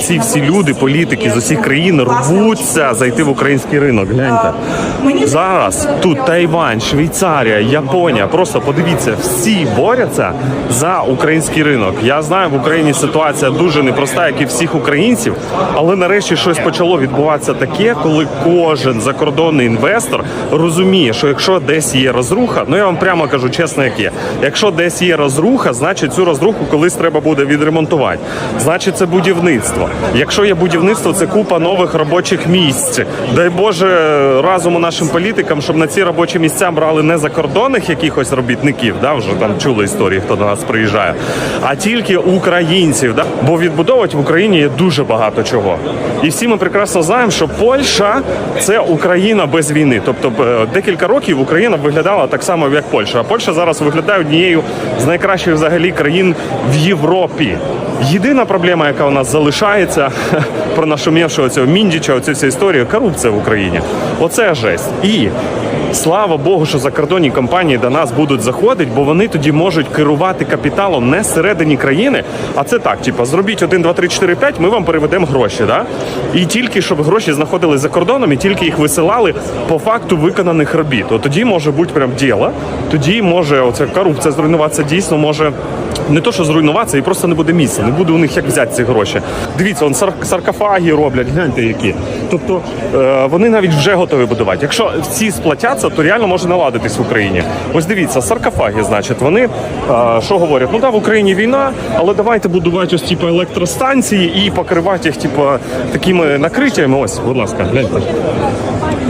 ці всі люди, політики з усіх країн рвуться зайти в український ринок. Гляньте зараз тут Тайвань, Швейцарія, Японія. Просто подивіться, всі борються за український ринок. Я знаю, в Україні ситуація дуже непроста, як і всіх українців, але нарешті щось почало відбуватися таке, коли кожен закордонний інвестор розуміє, що якщо десь є розруха, ну я вам прямо кажу чесно, як є. Якщо десь є розруха, значить цю розруху колись треба буде відремонтувати. Значить, це будівництво. Якщо є будівництво, це купа нових робочих місць. Дай Боже разуму нашим політикам, щоб на ці робочі місця брали не закордонних якихось робітників, да, вже там чули історії, хто до нас приїжджає, а тільки українців. Да? Бо відбудовувати в Україні є дуже багато чого. І всі ми прекрасно знаємо, що Польща це Україна без війни. Тобто е, декілька років Україна виглядала так само, як Польща. А Польща зараз виглядає однією з найкращих взагалі країн в Європі. Єдина проблема, яка у нас залишається про нашумівшого цього міндіча, оцю вся історія корупція в Україні. Оце жесть. І слава Богу, що закордонні компанії до нас будуть заходити, бо вони тоді можуть керувати капіталом не всередині країни, а це так: типу, зробіть 1, 2, 3, 4, 5, ми вам переведемо гроші. Да? І тільки щоб гроші знаходились за кордоном, і тільки їх висилали по факту виконаних робіт. От тоді може бути прям діло. Тоді може оця корупція зруйнуватися дійсно може. Не то, що зруйнуватися, і просто не буде місця, не буде у них як взяти ці гроші. Дивіться, он сар- саркофаги роблять, гляньте які. Тобто е, вони навіть вже готові будувати. Якщо всі сплатяться, то реально може наладитись в Україні. Ось дивіться, саркофаги, значить, вони е, що говорять? Ну да, в Україні війна, але давайте будувати ось типу електростанції і покривати їх, типу, такими накриттями. Ось, будь ласка, гляньте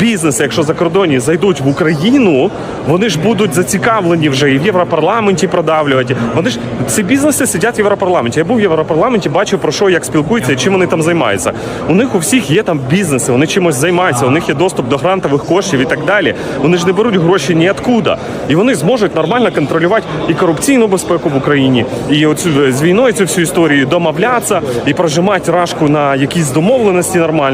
Бізнеси, якщо закордонні зайдуть в Україну, вони ж будуть зацікавлені вже і в Європарламенті продавлювати. Вони ж ці бізнеси сидять в Європарламенті. Я був в Європарламенті, бачив про що як спілкуються і чим вони там займаються. У них у всіх є там бізнеси, вони чимось займаються, у них є доступ до грантових коштів і так далі. Вони ж не беруть гроші ніоткуда. І вони зможуть нормально контролювати і корупційну безпеку в Україні, і оцю з війною цю всю історію домовлятися і прожимати рашку на якісь домовленості нормальні.